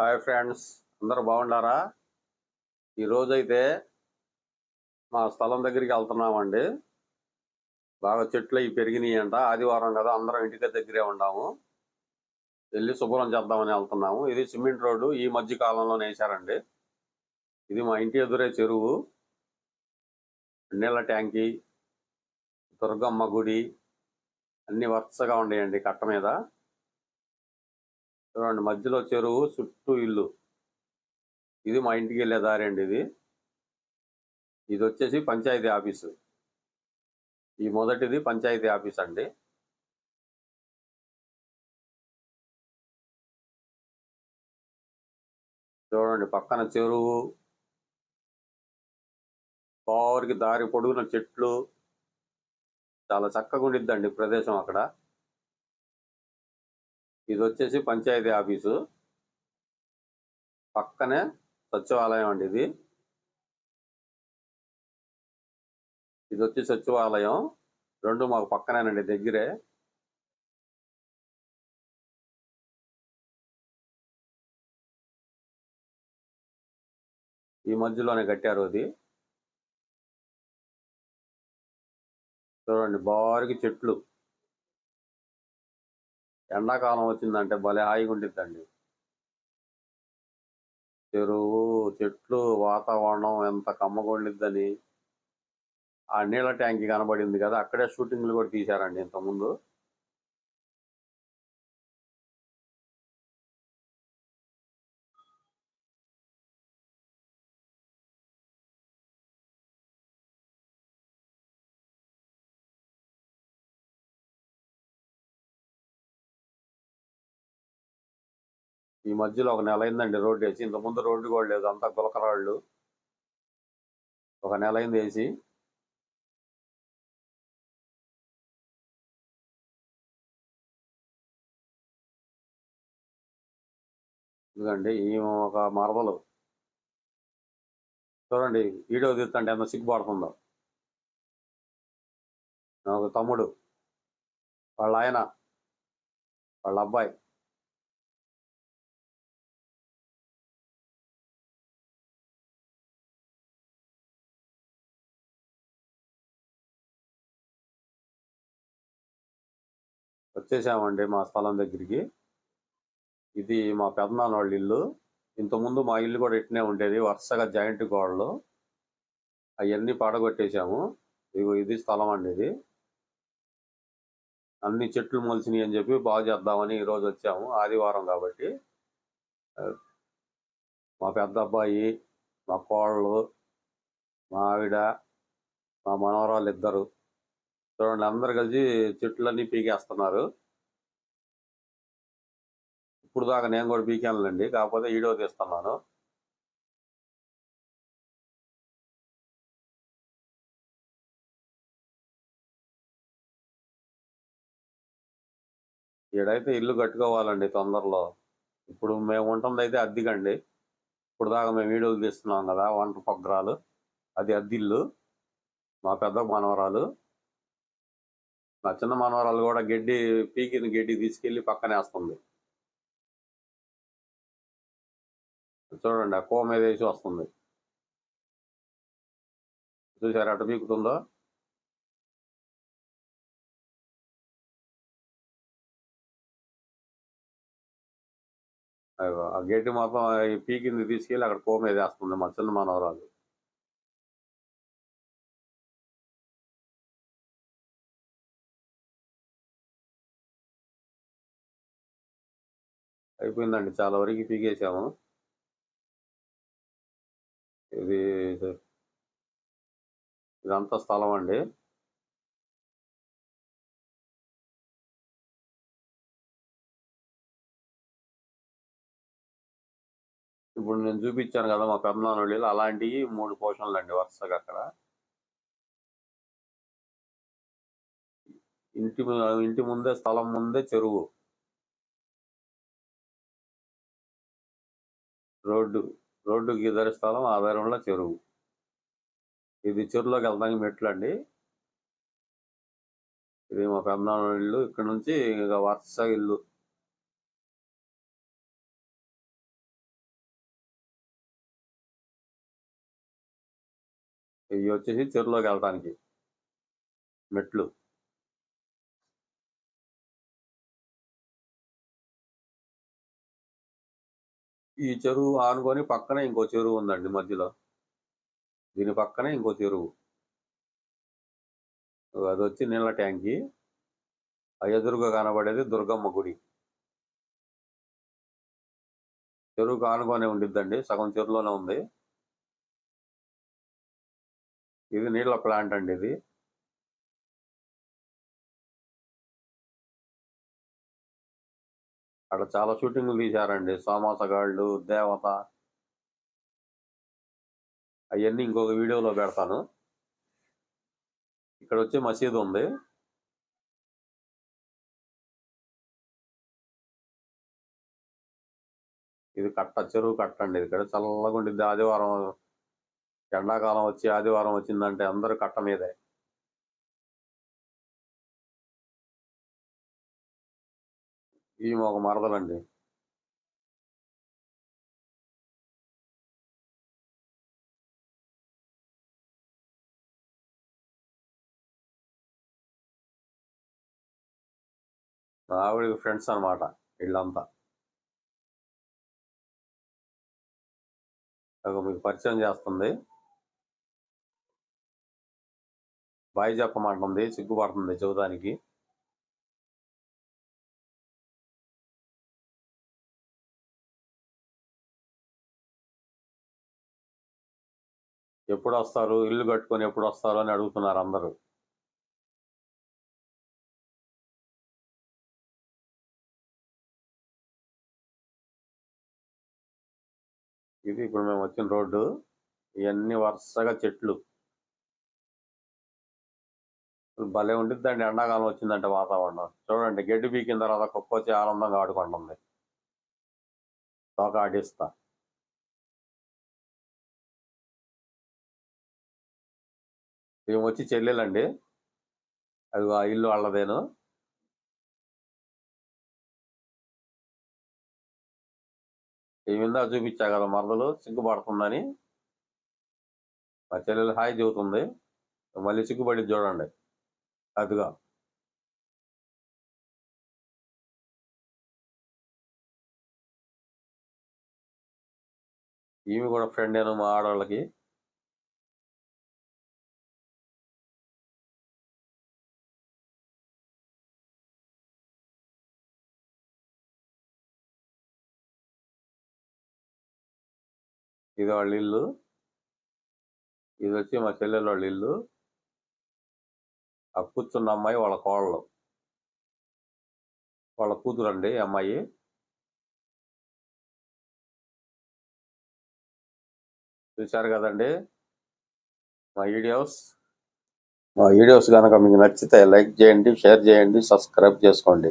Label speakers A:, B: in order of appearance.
A: Hi friends అందరూ బాగుండారా ఈరోజైతే మా స్థలం దగ్గరికి వెళ్తున్నామండి. బాగా చెట్లు అవి పెరిగినాయి అంట ఆదివారం కదా అందరం ఇంటికి దగ్గరే ఉండాము వెళ్ళి శుభ్రం చేద్దామని వెళ్తున్నాము. ఇది సిమెంట్ రోడ్డు ఈ మధ్య కాలంలో వేశారండి. ఇది మా ఇంటి ఎదురే చెరువు. నీళ్ళ ట్యాంకీ దుర్గమ్మ గుడి అన్ని వరుసగా ఉండేయండి కట్ట మీద. చూడండి మధ్యలో చెరువు చుట్టూ ఇల్లు. ఇది మా ఇంటికి వెళ్ళే దారి అండి ఇది. ఇది వచ్చేసి పంచాయతీ ఆఫీసు. ఈ మొదటిది పంచాయతీ ఆఫీస్ అండి. చూడండి పక్కన చెరువు. బావరికి దారి పొడుగున చెట్లు. చాలా చక్కగా ఉండిద్దండి ప్రదేశం అక్కడ. ఇది వచ్చేసి పంచాయతీ ఆఫీసు. పక్కనే సచివాలయం అండి ఇది. ఇది వచ్చి సచివాలయం. రెండు మాకు పక్కనేనండి దగ్గరే. ఈ మధ్యలోనే కట్టారు అది. చూడండి బారికి చెట్లు. ఎండాకాలం వచ్చిందంటే భలే హాయిగా ఉండిద్దండి. చెరువు చెట్లు వాతావరణం ఎంత కమ్మగొండిద్దని ఆ నీళ్ళ ట్యాంక్ కనబడింది కదా అక్కడే షూటింగ్లు కూడా తీశారండి ఇంతకుముందు. ఈ మధ్యలో ఒక నెల అయిందండి రోడ్డు వేసి. ఇంతకుముందు రోడ్డు కూడా లేదు. అంతా గులకరాళ్ళు. ఒక నెల అయింది వేసి. ఎందుకండి ఈ ఒక మరదలు. చూడండి వీడియో తీస్తుంటే ఎంత సిగ్గుపడుతుందో. ఒక తమ్ముడు వాళ్ళ ఆయన వాళ్ళ అబ్బాయి. వచ్చేసామండి మా స్థలం దగ్గరికి. ఇది మా పెదనాన్న వాళ్ళ ఇల్లు. ఇంతకుముందు మా ఇల్లు కూడా ఇట్నే ఉండేది వరుసగా జాయింట్ గోడలు. అవన్నీ పాడగొట్టేశాము ఇగో ఇది స్థలం అండి ఇది. అన్ని చెట్లు మొలిచినాయి అని చెప్పి బాగు చేద్దామని ఈరోజు వచ్చాము ఆదివారం కాబట్టి. మా పెద్ద అబ్బాయి మా కోళ్ళు మా ఆవిడ మా మనవరాలు ఇద్దరు చూడండి అందరు కలిసి చెట్లన్నీ పీకేస్తున్నారు. ఇప్పుడు దాకా నేను కూడా పీకానులేండి కాకపోతే వీడియో తీస్తున్నాను. ఈడైతే ఇల్లు కట్టుకోవాలండి తొందరలో. ఇప్పుడు మేము ఉంటుంది అయితే అద్దెకండి. ఇప్పుడు దాకా మేము వీడియోలు తీస్తున్నాం కదా వంట పొగ్గరాలు అది అద్దిల్లు మా పెద్ద మనవరాలు. మా చిన్న మనవరాలు కూడా గడ్డి పీకిన గడ్డి తీసుకెళ్ళి పక్కనేస్తుంది చూడండి ఆ కోమ మీద వేసి వస్తుంది. చూసారు అటు పీకుతుందో? ఆ గడ్డి మొత్తం పీకింది తీసుకెళ్ళి అక్కడ కో మీద వేస్తుంది మా చిన్న మనవరాలు. అయిపోయిందండి. చాలా వరకు పీకేసాము ఇది ఇదంతా స్థలం అండి. ఇప్పుడు నేను చూపించాను కదా మా పెద్దనాన్నోళ్ళు అలాంటివి మూడు పోషన్లు అండి వరుసగా అక్కడ. ఇంటి ఇంటి ముందే స్థలం ముందే చెరువు. రోడ్డు రోడ్డు ఇద్దరి స్థలం ఆధారంలో చెరువు. ఇది చెరువులోకి వెళ్తానికి మెట్లు అండి ఇది మా పెమ్మనాన్న ఇల్లు. ఇక్కడ నుంచి ఇంకా వరుస ఇల్లు. ఇవి వచ్చేసి చెరువులోకి వెళ్ళటానికి మెట్లు. ఈ చెరువు ఆనుకొని పక్కనే ఇంకో చెరువు ఉందండి మధ్యలో. దీని పక్కనే ఇంకో చెరువు. అది వచ్చి నీళ్ళ ట్యాంకి. ఆ ఎదురుగా కనబడేది దుర్గమ్మ గుడి. చెరువుకు ఆనుకొని ఉండిద్దండి సగం చెరువులోనే ఉంది. ఇది నీళ్ళ ప్లాంట్ అండి ఇది. అక్కడ చాలా షూటింగ్లు తీశారండి. సోమాసగాళ్ళు దేవత. అవన్నీ ఇంకొక వీడియోలో పెడతాను. ఇక్కడ వచ్చి మసీదు ఉంది. ఇది కట్ట చెరువు కట్ట అండి ఇక్కడ. చల్లగా ఉండిద్ది. ఆదివారం ఎండాకాలం వచ్చి ఆదివారం వచ్చిందంటే అందరూ కట్ట మీదే. ఈమె ఒక మరదలండి. మా ఆవిడకి ఫ్రెండ్స్ అనమాట వీళ్ళంతా. మీకు పరిచయం చేస్తుంది. బాయ్ చెప్పమంటుంది సిగ్గుపడుతుంది చెబుతానికి. ఎప్పుడు వస్తారు ఇల్లు కట్టుకొని ఎప్పుడు వస్తారు అని అడుగుతున్నారు అందరూ. ఇది ఇప్పుడు మేము వచ్చిన రోడ్డు. ఇవన్నీ వరుసగా చెట్లు. భలే ఉండిద్దండి ఎండాకాలం వచ్చిందంటే వాతావరణం. చూడండి గడ్డి పీకిన తర్వాత కుక్క వచ్చి ఆనందంగా ఆడుకుంటుంది. తోక ఆడిస్తా. మేము వచ్చి చెల్లెలండి. అది ఆ ఇల్లు వాళ్ళదేను. ఏమిందా చూపించా కదా మరదలు సిగ్గుపడుతుందని. మా చెల్లెలు హాయ్ చెబుతుంది. మళ్ళీ సిగ్గుపడి చూడండి. అదిగా. ఈమె కూడా ఫ్రెండ్ ఏను మా ఆడవాళ్ళకి. ఇది వాళ్ళ ఇల్లు. ఇది వచ్చి మా చెల్లెలు వాళ్ళ ఇల్లు. ఆ కూర్చున్న అమ్మాయి వాళ్ళ కోళ్ళు వాళ్ళ కూతురు అండి అమ్మాయి. చూశారు కదండి? మా వీడియోస్. మా వీడియోస్ కనుక మీకు నచ్చితే లైక్ చేయండి షేర్ చేయండి సబ్స్క్రైబ్ చేసుకోండి.